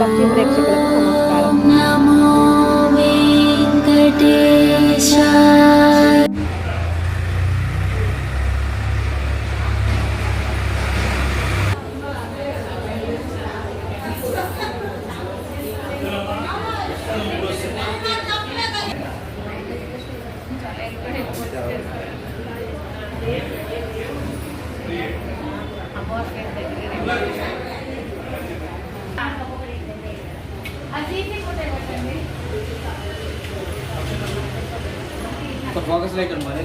భక్తి ప్రేక్షకులకు నమస్కారం. నమో ఫోకస్ లైట్ మరి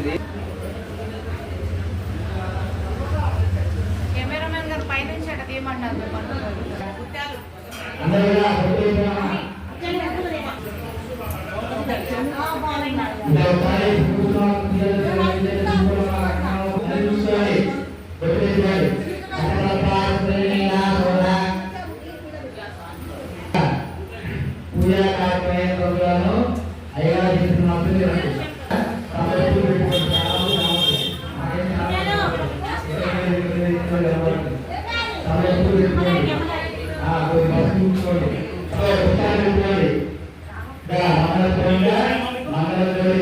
కెమెరామెన్ గారు పైనుంచి అట్లా తీయమన్నారు ముత్యాలు పూజా మంగళ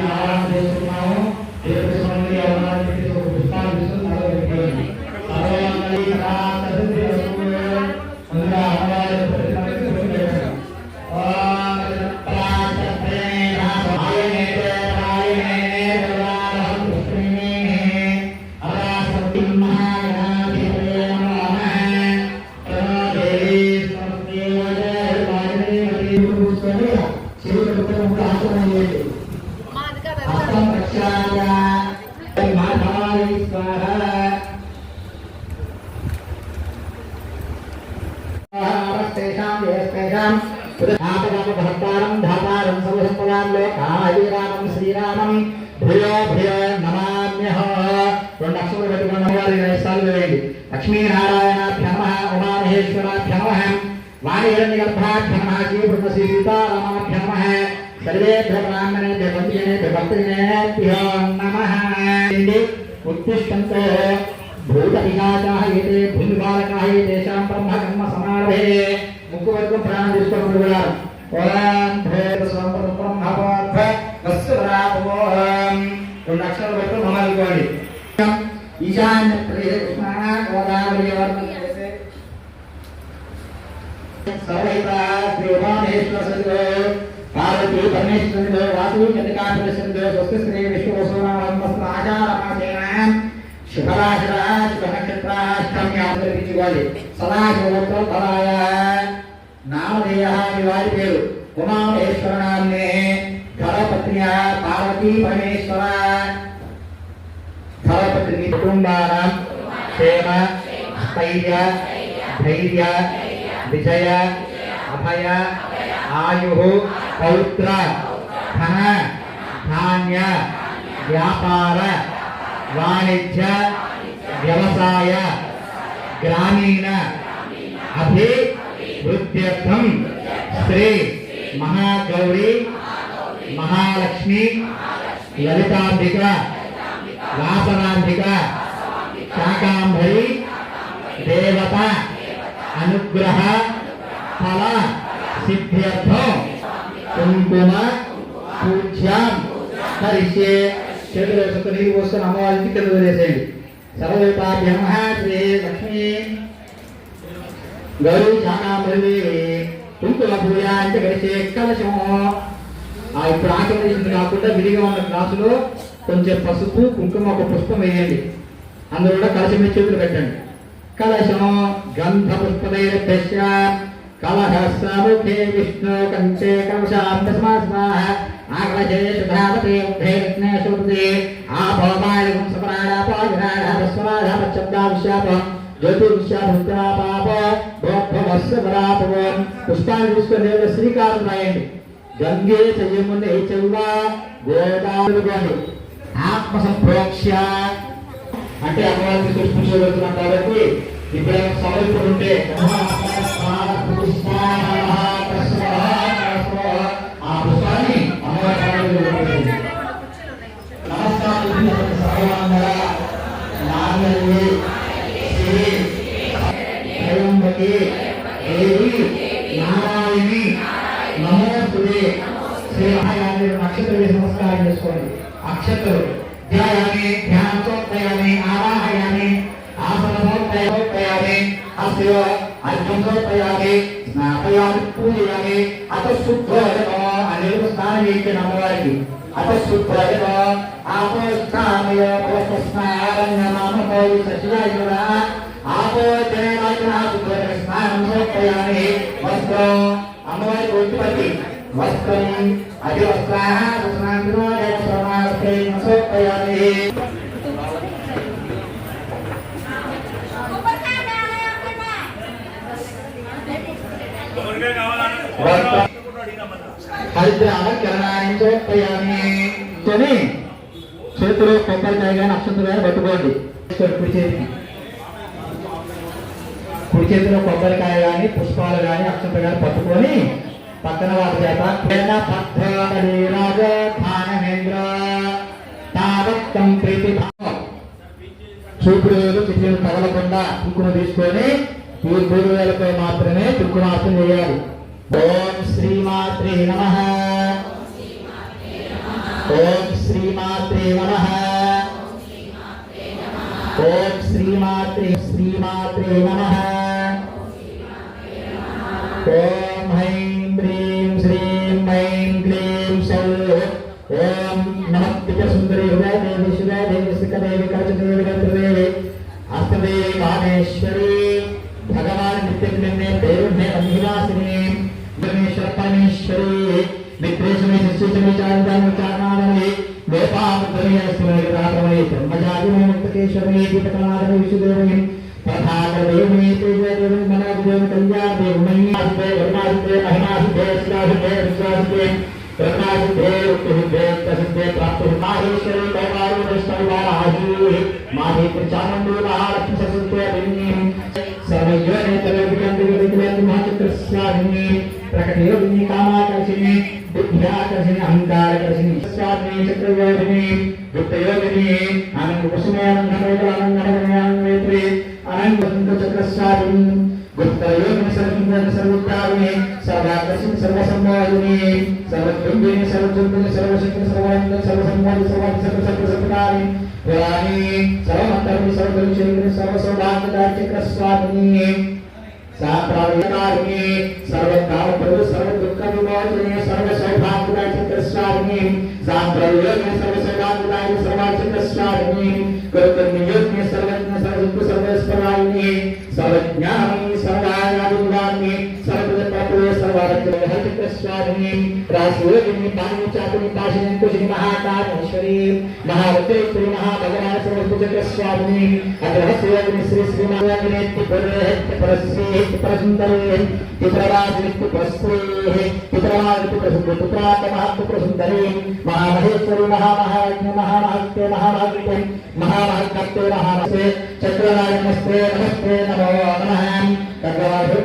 ఉమామహేశ్వరాభ్య నమ వాణిహిరణ్యగర్భాభ్య నమ. శ్రీబ్రహ్మ శ్రీ సీతారామాభ్య నమ సర్వేభ్య బ్రాహ్మణేభ్య పండిజనేభ్య భక్తిజనేభ్యో నమః ఉత్తిష్టంతో భూతపిశాచాः ఏతే భూమిబాలకాः ఏతేషాం బ్రహ్మకర్మ సమారభే ముక్కు వరకు ప్రాణం తీసుకోకుండా వెళ్ళారు ఓం భేద స్వంతం బ్రహ్మపార్థ వత్సరాపమోహం రెండు అక్షరాలు పెట్టుకుని మమ్మల్ని ఈశాన్య ప్రదేశ కృష్ణ గోదావరి వర్ణే सर्वहिता श्रीमानेश्वर सिंधु पार्वती परमेश्वर सिंधु वासुदेव चंद्रिकाश्वर सिंधु स्वस्ति श्री विश्वभूषणाचारमाचेन शुभराशराज शुभनक्षत्राष्टम्यादृतिवाले सदाशिवोत्तरफलाय नामधेयः विवादि पेरु उमामहेश्वरनाम्ने धरपत्न्या पार्वती परमेश्वर धरपत्नी कुटुम्बानां क्षेम स्थैर्य धैर्य విజయ అభయ ఆయు పౌత్ర ధన ధాన్య వ్యాపార వాణిజ్య వ్యవసాయ గ్రామీణ అభివృద్ధ్యర్థం శ్రీ మహాగౌరీ మహాలక్ష్మి లలితాంబిక వాసనాంబిక శాకాంబరి దేవత అనుగ్రహ ఫల సిద్ధ్యర్థం కుంకుమ పూజ్యం. హరిష్యే చేతులు వేసుకుని నీరు పోసుకొని అమ్మవారికి కింద వదిలేసేయండి? సర్వదేవతాభ్య శ్రీ లక్ష్మీ. గౌరీ శాకాంబరి కుంకుమ పూజ అంటే గడిచే కలశము. ఆ ఇప్పుడు ఆచరించింది కాకుండా విడిగా ఉన్న గ్లాసులో కొంచెం పసుపు కుంకుమ ఒక పుష్పం వేయండి. అందులో కూడా కలశమే చేతులు పెట్టండి. కలశం గంధ పుష్పదైరభ్యస్య కలహ సముఖే విష్ణు కంచే కలశాంతస్మాస్మాహ ఆకలశే శుభావతే ఉద్ధే విఘ్నే శుద్ధే ఆపోమాయకం సపరాడాపాజనాడ పశ్వరాఢ జ్యోతిర్విశ్యాపాప భోభవస్య పరాపవం పుష్పాన్ని తీసుకొని దేవుడు శ్రీకారం రాయండి గంగే చెయ్యముందే చెవ్వ గోదావరి ఆత్మ సంప్రోక్ష్య అంటే అమరావతి పుష్పించే వెళ్తున్నాం కాబట్టి ఇప్పుడు సమర్పుడు ఉంటే ఆ పుష్పాన్ని అమ్మవారి పాదాలకు శ్రీ నక్షత్ర నమస్కారం చేసుకోండి. అక్షతలు. ధ్యాయామి ధ్యానోత్తయామి ఆవాహయామి ఆసనోత్తయామి అస్య అర్జునోత్తయామి స్నాపయామి పూజయామి అత శుద్ధోదకో అనేక స్నానం చేయించిన అమ్మవారికి అత శుద్ధోదకో ఆపో స్నామయ స్నారण्య నామకోవి సచివాయుర ఆపో జనవాయున స్నానం సమర్పయామి వస్త్రం అమ్మవారికి ఒట్టిపట్టి వస్త్రం వస్త్రాంతరో దేవస్వమాస్తే సమర్పయామి హరిద్రామకరణాన్ని సమర్పయామి అని చేతిలో కొబ్బరికాయ కానీ పట్టుకోండి కుడి చేతికి కుడి చేతిలో కొబ్బరికాయ కానీ పుష్పాలు కానీ అక్షంత కానీ పట్టుకొని పక్కన వారి చేత క్రీడ పత్రావళి రాజధానేంద్ర తావత్తం ప్రీతి చూపుడు వేలు చిట్లు తగలకుండా కుంకుమ తీసుకొని ఈ మూడు వేలపై మాత్రమే కుంకుమార్చన చేయాలి. ఓం శ్రీమాత్రే నమ. ఓం శ్రీమాత్రే నమ. ఓం శ్రీమాత్రే శ్రీమాత్రే నమ. ఓం హైం సుఖదేవి కవచదేవి గంత్రదేవి అస్తదేవి కామేశ్వరి భగవాన్ నిత్యజ్ఞే పేరుణ్ణే అభిలాసిని పరమేశ్వర పరమేశ్వరి విద్వేషమే శిష్యమే చారిదాన్ని చారణాలని వేపాముద్రమేశ్వరి రామమే బ్రహ్మజాతిమే ముక్తకేశ్వరి దీపకనాథని విష్ణుదేవి ప్రధానదేవి తేజదేవి మనోదేవి కళ్యాణదేవి మహిమాసితే వరుణాసితే మహిమాసితే శిలాసితే విశ్వాసితే బ్రహ్మాసితే ఉక్తిసిద్ధే ప్రసిద్ధే ప్రాప్తి మాహేశ్వరి కైవారు వైష్ణవారాహి మాహే ప్రచానందు మహాలక్ష్మి ససిద్ధే అభిన్యం ప్రకటయోగిని కామాకర్షిణి బుద్ధ్యాకర్షిణి అహంకారకర్షిణి స్వామిని చక్రయోగిని గుప్తయోగిని ఆనంద కుసుమేనందమేతరానందమేత్రి అనంద చక్రస్వామిని సర్వసంవాదిని సర్వద్రుంగిని సర్వజుంగిని సర్వశక్తి సర్వానంద సర్వసంవాది సర్వాది సర్వ సర్వ సర్వకారి పురాణి సర్వమంతరిని సర్వదరుచేంద్రి సర్వసౌభాగ్యదారి చక్రస్వామిని సాప్రాయకారిణి సర్వకామప్రదు సర్వ దుఃఖ విమోచనే సర్వ సౌభాగ్యదాయ చక్రస్వామిని సాంప్రయోగిని సర్వ సౌభాగ్యదాయ సర్వారత్న చక్రస్వామిని రాశియోగిని పాణి చాతుని పాశిని కుశిని మహాకామేశ్వరి మహావతేశ్వరి మహాభగవాన్ సర్వజ్ఞ చక్రస్వామిని అగ్రహస్యోగిని శ్రీ శ్రీమానేత్తి పరహత్తి పరశ్రీ పరసుందరే పితరరాజనిత్తి పరస్త్రీ పితరవాదిత్తి ప్రసుంద పుత్రాత మహత్వ ప్రసుందరే మహామహేశ్వరి మహామహాజ్ఞ మహామహత్తే మహాభాగ్యతే మహామహత్తే మహామస్తే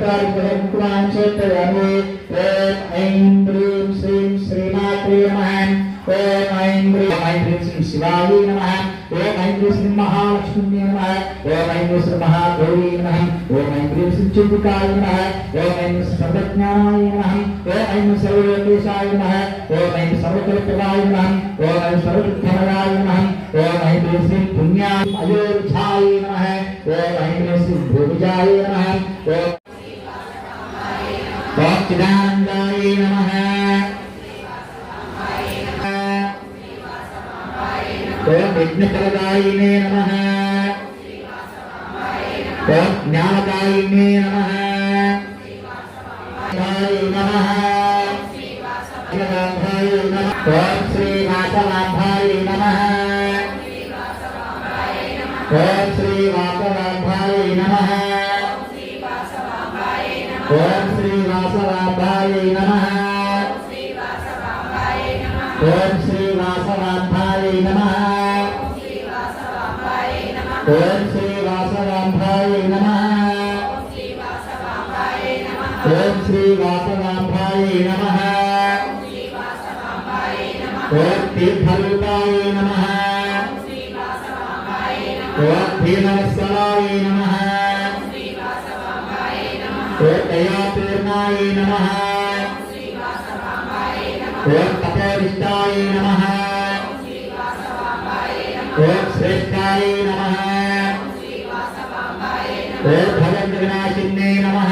చక్రరాజనస్తే నమస్తే నమో నమః ఓం ఐం హ్రీం శ్రీం శ్రీమాత్రే నమః ఓం ఐం హ్రీం ఐం హ్రీం శ్రీ శివాయ నమ ఓం ఐం హ్రీం శ్రీ మహాలక్ష్మి నమ ఓం ఐం హ్రీం శ్రీ మహాగౌరీ నమ ఓం ఐం హ్రీం శ్రీ చింతికాయ నమ ఓం ఐం శ్రీ సర్వజ్ఞానాయ నమ ఓం ఐం సర్వయోగేశాయ నమ ఓం ఐం సర్వకల్పవాయ నమ ఓం ఐం సర్వదుఃఖమయాయ నమ ఓం ఐం హ్రీం శ్రీ పుణ్యాయ అయోధ్యాయ నమ ఓం ఐం హ్రీం శ్రీ భోజాయ నమ చిదానందాయ నమ. ఓం విఘ్నఫలదాయినే నమ. ఓం జ్ఞానదాయినే నమ. దాయ నమః. శ్రీవాసాయ నమః. ఓం శ్రీవాసవాభాయ నమః. ఓం శ్రీ వాసవాంభాయ నమ. ఓం శ్రీ వాసవాంభాయ నమ. ఓం తీర్థరూపాయ నమ. ఓం భీమవత్సలాయ నమః. ఓం దయాపూర్ణాయ నమ. ఓం తపోనిష్టాయ నమః. ఓం శ్రేష్టాయ నమ. ఓం భగవద్వినాశిన్యే నమః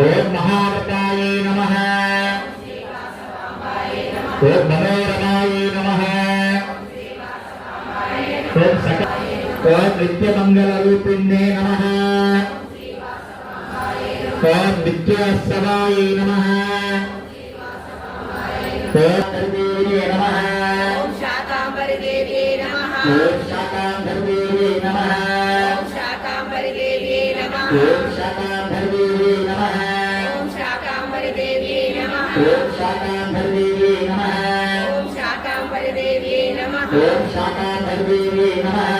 ఓం మహావతాయ నమః ఓం మనోరమాయ నమః ఓం సక ఓం నిత్యమంగళరూపిణ్యే ఓం నమః ఓం శాకాంబరదేవ్యే నమః ఓం నమః శాకాంబరదేవ్యే నమః ఓం శాకాంబరి దేవ్యే నమః ఓం శాకాంబరదేవ్యే నమః ఓం శాకాంబరి దేవ్యే నమః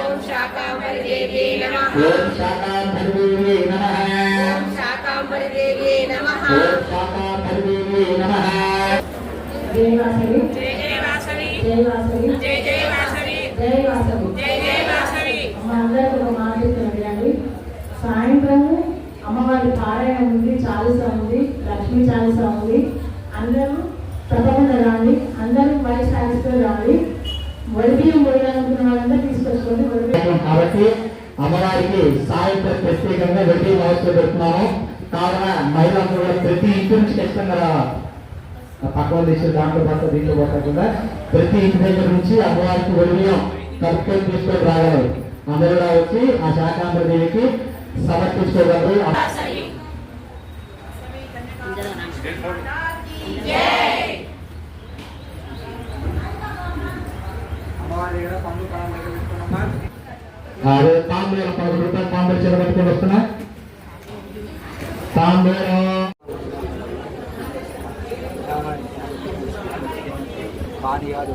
ఓం శాకాంబరదేవ్యే నమః ఓం శాకాంబరి దేవ్యే నమః ఓం శాకాంబరదేవ్యే నమః ఓం ప్రత్యేకంగా వెళ్ళి మహోత్సవం పెడుతున్నాము కావున మహిళలందరూ కూడా ప్రతి ఇంటి నుంచి ఖచ్చితంగా పక్కన తీసిన దాంట్లో పక్క దీంట్లో పక్కకుండా ప్రతి ఇంటి దగ్గర నుంచి అమ్మవారికి వెలియం కలుపుకొని తీసుకొని రాగలరు అందరూ కూడా వచ్చి ఆ శాకాంబర దేవికి సమర్పించుకోగలరు. అమ్మవారి దగ్గర పండు పరం తాంబూలం పదకొండు రూపాయలు తాంబూలం చీర కట్టుకొని వస్తున్నా. తాంబూలం. పానీయాలు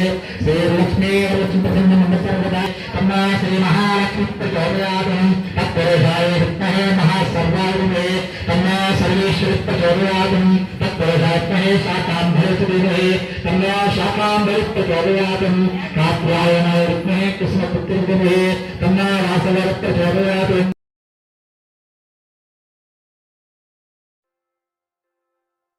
శుద్ధాక్ష్మీర్దాక్షలక్ష్మీర్భేలక్ష్మీర్ససుదే శ్రీలక్ష్మీర్లక్ష్మీప్రసన్నమంద సర్వదా తమ్మా శ్రీ మహాలక్ష్మి ప్రచోదయాదం తత్పురుషాయ విద్మహే మహాసర్వాయుమే తమ్మా సర్వేశ్వరి ప్రచోదయాదం తత్పురుషాత్మహే శాకాంబరసుదేవహే తమ్మా శాకాంబరి ప్రచోదయాదం కాత్యాయనాయ విద్మహే కృష్ణపుత్రిదే తమ్మా వాసవర ప్రచోదయాదం